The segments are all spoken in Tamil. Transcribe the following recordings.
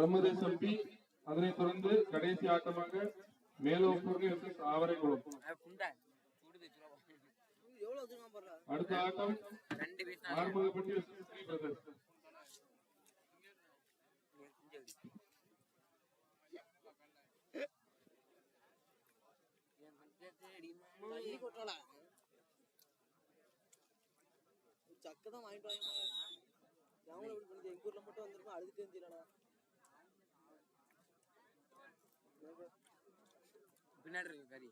பிரம்மதேசம் பி. அதனைத் தொடர்ந்து கடைசி ஆட்டமாக மேலோப்பூர் வெர்சஸ் ஆவரைக்குளம் அடுத்த ஆட்டம் ஆறுமுகப்பட்டி வெர்சஸ் ஸ்ரீ பிரதர்ஸ் தண்ணி கொட்டல சக்க தான் வாங்கிட்டு வாங்க எங்க ஊர்ல மட்டும் வந்திருப்போம் அழுதுட்டு இருந்துடா பின்னாடி இருக்கு கறி.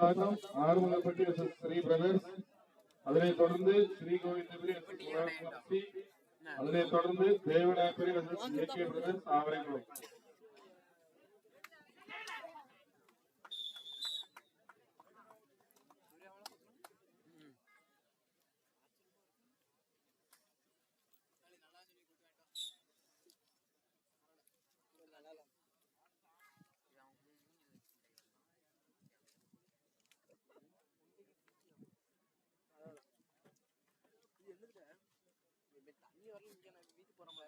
ஆட்டம் ஆறுமுகப்பட்டி ஸ்ரீ பிரதர்ஸ். அதனைத் தொடர்ந்து ஸ்ரீ கோவிந்தபுரி அதனைத் தொடர்ந்து தேவநாயபுரி பிரதர்ஸ் ஆவரைக்குளம் தண்ணி வரல இங்க நான் வீட்டுக்கு போறோம்ல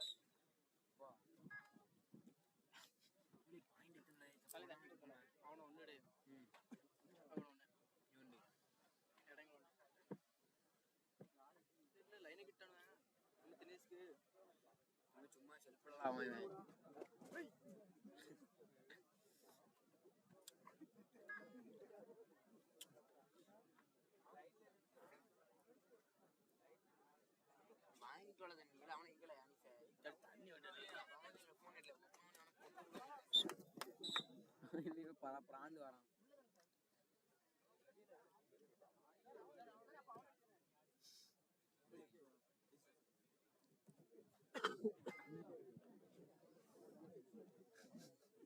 தலையில தண்ணி கொடுக்கணும் அவனை ஒண்ணு எடு. அவனை ஒண்ணு. இவன்டு. இடங்கள இல்ல லைனை கிட்டானு நம்ம தினேஷ்க்கு. அவன் சும்மா செல்ஃபில் அவன் இவன். வாங்கிட்டு வர தண்ணி இல்ல அவனை இங்கல அனிச தண்ணி விட்டு ஃபோன் எடுல இல்ல பர பிராந்து வரான்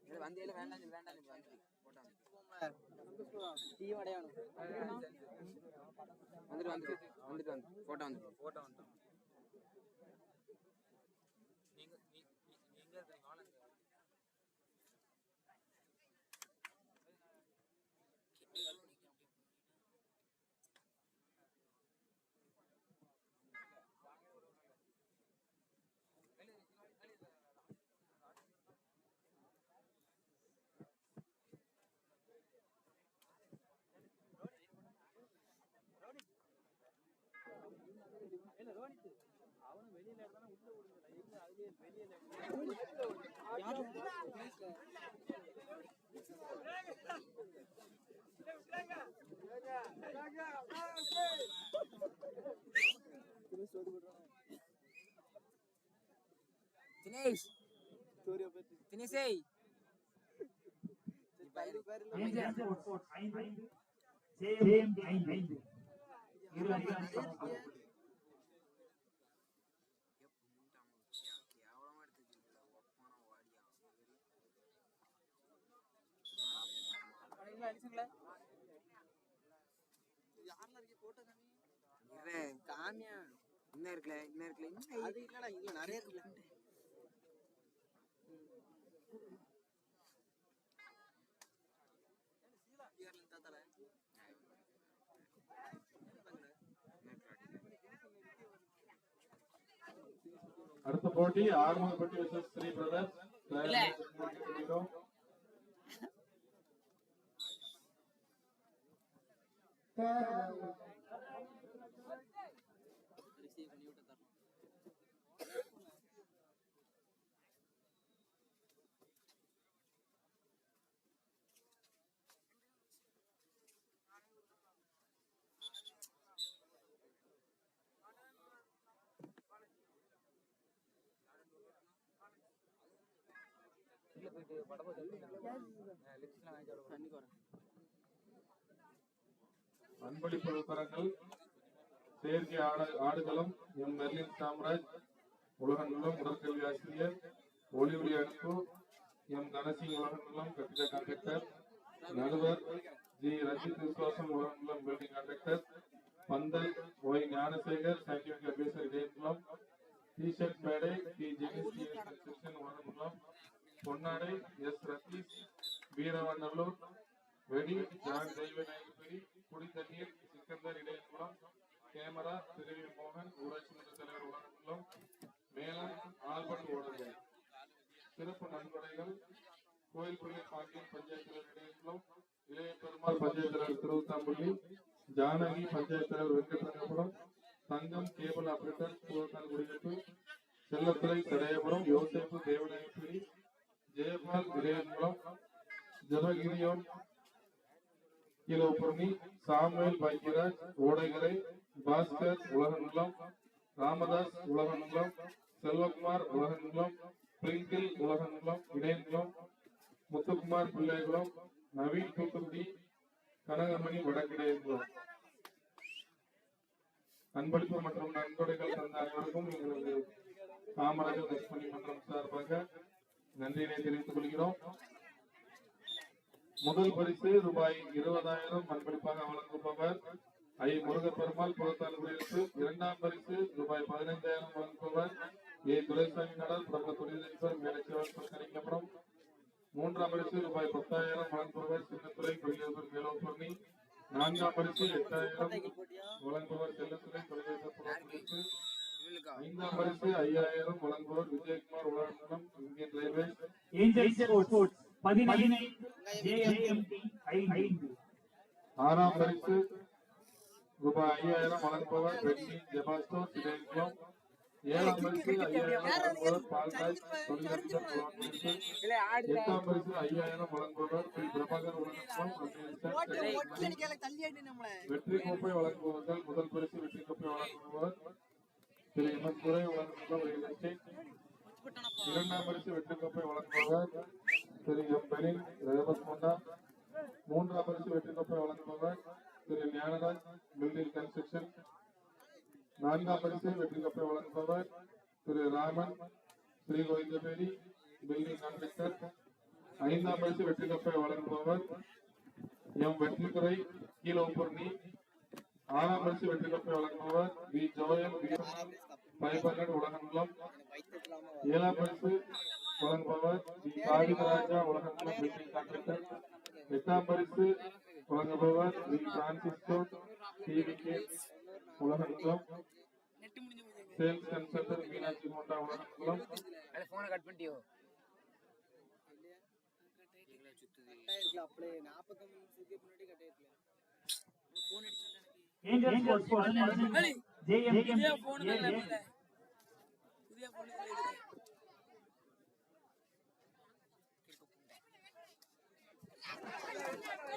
இது வந்து இல்ல வேண்டாம் வேண்டாம் சொல்லு, வந்து வந்துட்டு வந்து வந்துட்டு வந்து போட்டோ வந்து போட்டோ வந்து தினேஷ் ஸ்டோரியை பத்தி தினேஷே பல்லு பேர் ஐந்து ஐந்து ஒரு ஸ்கோர் ஐந்து சேம் இவன் காமியா? இன்னும் இருக்குல்ல இன்னும் இருக்குல்ல இன்னும் அது இல்லடா இல்ல நிறைய இருக்குல்ல. தாத்தால அடுத்த போட்டி Arumugapatti versus Sri brothers receive வரேன் அன்பளிப்பு விவரங்கள் செயற்கை ஆட ஆடுகளம் எம் மெர்லின் காமராஜ் உலக நலம் உடற்கல்வி ஆசிரியர் ஒளி ஒளி அனுப்பு எம் தனசிங் உலகநலம் கட்டிட கான்ட்ராக்டர் நடுவர் ஜி. ரஞ்சித் விசுவாசம் உலகநலம் பில்டிங் கான்ட்ராக்டர் மேலும் ஆல்பர்ட் ஓடர்கள் சிறப்பு நன்கொடைகள் கோயில்பள்ளி பாண்டியன் பஞ்சாயத்து தலைவர் இடையங்குளம் இளைய பெருமாள் பஞ்சாயத்து தலைவர் திருவத்தாம்பள்ளி ஜானகி பஞ்சாயத்து தலைவர் வெங்கடரங்கபுரம் தங்கம் கேபிள் ஆபரேட்டர் பூவக்கால் குடியிருப்பு செல்லத்துறை சடையபுரம் யோசேப்பு தேவநாயகபுரி ஜெயபால் இடையங்குளம் ஜபகிரியோன் கீழோபுரணி சாமுவேல் பாக்கியராஜ் ஓடைகரை பாஸ்கர் உலகநலம் ராமதாஸ் உலகநலம் செல்வகுமார் உலகநலம் பிரிங்கில் உலகநலம் இடையங்குளம் முத்துக்குமார் பிள்ளைகுளம் நவீன் தூத்துக்குடி கனகமணி வடக்கிடையங்குளம் அன்பளிப்பு மற்றும் நன்கொடைகள் தந்த அனைவருக்கும் எங்களது காமராஜர் லட்சுமணி மன்றம் சார்பாக நன்றியினை தெரிவித்துக் கொள்கிறோம். முதல் பரிசு ரூபாய் இருபதாயிரம் அன்பளிப்பாக வழங்குபவர் ஐ. முருகப்பெருமாள் புகத்தால் குடியிருப்பு. இரண்டாம் பரிசு ரூபாய் பதினைந்தாயிரம் வழங்குபவர் ஏ துரைசாமி நடல் பிரபல தொழிலதிபர் மேலச்சேவல் கணிக்கப்படும் மூன்றாம் பரிசு ரூபாய் பத்தாயிரம் வழங்குபவர் சின்னத்துறை தொழிலதிபர் மேலோப்பண்ணி நான்காம் பரிசு எட்டாயிரம் வழங்குபவர் செல்லத்துறை தொழிலதிபர் புறப்பணிப்பு இவளுக்கா ஐந்தாம் பரிசு ஐயாயிரம் வழங்குபவர் விஜயகுமார் உலகம் இந்தியன் ரயில்வேஸ் ஏஞ்சல் ஸ்போர்ட்ஸ் பதினைந்து ஜேஎம்டி ஐந்து ஆறாம் பரிசு ரூபாய் ஐயாயிரம் வழங்குபவர் வெற்றி ஜெபாஸ்டோ திடேங்குளம் ஏழாம் பரிசு ஐயாயிரம் ஆடுற எட்டாம் பரிசு ஐயாயிரம் வழங்குபவர் ஸ்ரீ பிரபாகர் வெற்றி கோப்பை வழங்குபவர்கள் முதல் பரிசு வெற்றி கோப்பை வழங்குபவர் திரு எம் துறை வழங்குபவர் இரண்டாம் பரிசு வெற்றி கோப்பை வழங்குபவர் திரு எம் பெரின் ரேவத் முண்டா. மூன்றாம் பரிசு வெற்றி கோப்பை வழங்குபவர் திரு ஞானராஜ் பில்டிங் கன்ஸ்ட்ரக்ஷன். நான்காம் பரிசு வெற்றி கப்பை வழங்குபவர் திரு ராமன் ஸ்ரீ கோவிந்தபேரி பில்டிங் கான்ட்ராக்டர். ஐந்தாம் பரிசு வெற்றி கப்பை வழங்குபவர் எம் வெற்றித்துறை கீழோப்பூர்ணி ஆறாம் பரிசு வெற்றி கப்பை வழங்குபவர் வி ஜோயல் பைபர்லட் உலகங்குளம் ஹண்ட்ரட் ஏழாம் பரிசு வழங்குபவர் V Kavidharaja Ulagankulam building contractor. எட்டாம் பரிசு வழங்குபவர் V Francisco TV K Ulagankulam sales consultant Meenakshi ಮೋಟಾ ಅವರ ಅದೇ ಫೋನ್ ಕಟ್ ಮಾಡ್ತೀವಿ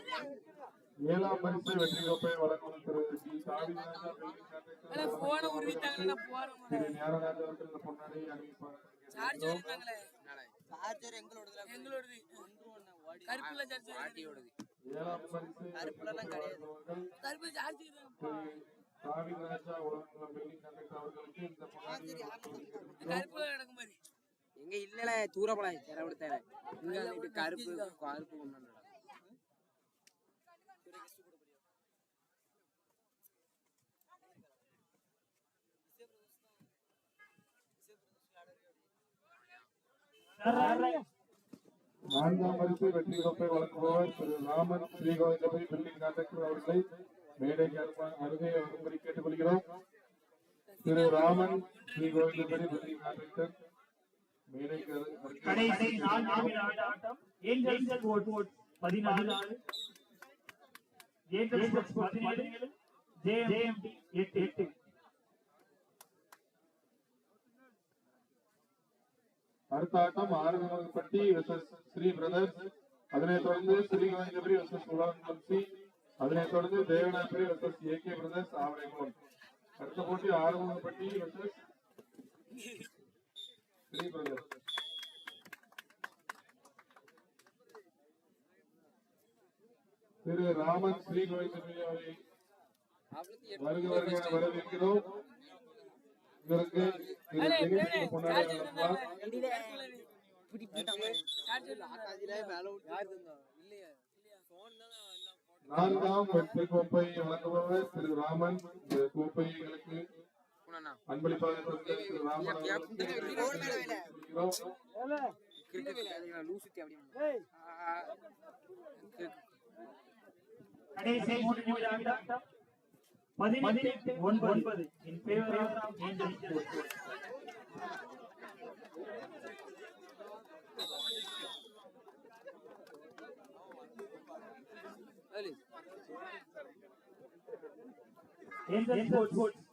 Thank you. ஏழாம் பரிசு வெற்றி கோப்பை வழங்கும் திரு பொன்னாடை ஏழாம் பரிசு உலகம் பில்டிங் அவர்களுக்கு இந்த பொன்னாடை எங்க இல்லல வந்துட்டு கருப்பு கருப்பு கொண்டு வந்தடா. நான்காம் பரிசு வெற்றி கோப்பை வழங்குபவர் திரு ராமன் ஸ்ரீகோவிந்தபுரி பில்டிங் கான்ட்ராக்டர் அவர்களை மேடைக்கு அருமா- அருகே வரும்படி கேட்டுக்கொள்கிறோம் திரு ராமன் ஸ்ரீகோவிந்தபுரி பில்டிங் கான்ட்ராக்டர் மேடைக்கு அரு- அருகே கடைசி நான்கு நிமிட ஆட்டம் ஏஞ்சல் ஸ்போர்ட்ஸ் பதினாலு ஏஞ்சல் ஸ்போர்ட்ஸ் பதினேழு ஜேஎம்டி எட்டு எட்டு. அடுத்த ஆட்டம் ஆறுமுகப்பட்டி வெர்சஸ் ஸ்ரீ பிரதர்ஸ். அதனைத் தொடர்ந்து ஸ்ரீகோவிந்தபுரி வெர்சஸ் உலகம் சி அதனைத் தொடர்ந்து Devanapuri versus K brothers Avaraikulam அடுத்த போட்டி ஆறுமுகப்பட்டி வெர்சஸ் ஸ்ரீ பிரதர்ஸ். திரு ராமன் ஸ்ரீகோவிந்தபுரி அவரை வருக வருக வரவேற்கிறோம். இதற்கு போட்டு நான்காம் வெற்றி கோப்பை வழங்குபவர் திரு ராமன். இந்த கோப்பை எங்களுக்கு போனா அன்பளிப்பாக திரு ராமன் அவர்களுக்கு கிரிக்கெட் லூசுத்தி அப்படி கடைசி மூன்று நிமிட ஆட்டம் பதினெட்டு ஒன்பது. In favour of angel sports angel sports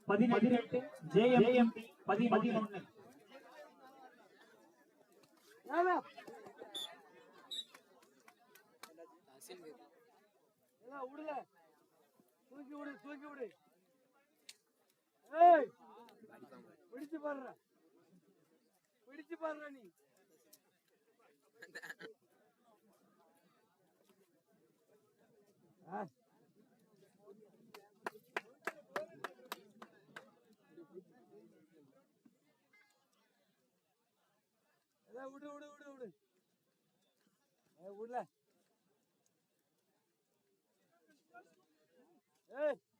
பதினெட்டு ஜேஎம்டி பதினொன்று. விடுல தூக்கி விடு தூக்கி விடு. ஏய் பிடிச்சு பாருடா. பிடிச்சு பாருடா நீ. விடு விடு விடு விடு. விடல.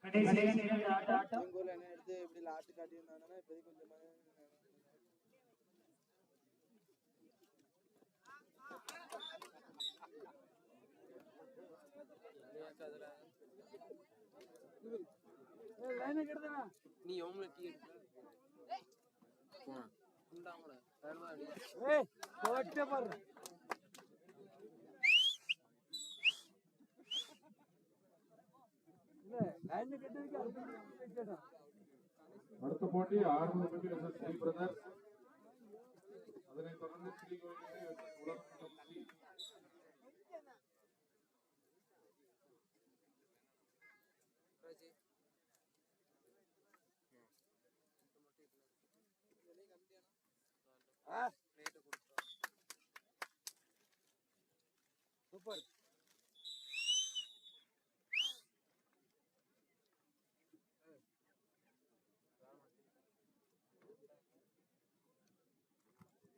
கடைசி ஆட்டம். என்ன எடுத்து இப்படி லாட்டு காட்டியிருந்தாங்கன்னா இப்போதைக்கு கொஞ்சமா லைனை கெடுதா நீ எவ்வளோ டீ போட்டே பாரு. அடுத்த போட்டி ஆறுமுகப்பட்டி versus ஸ்ரீ பிரதர் அதனைத் தொடர்ந்து ஸ்ரீ கோவிலுக்கு உலகம் करायचे हाँ। टमाटे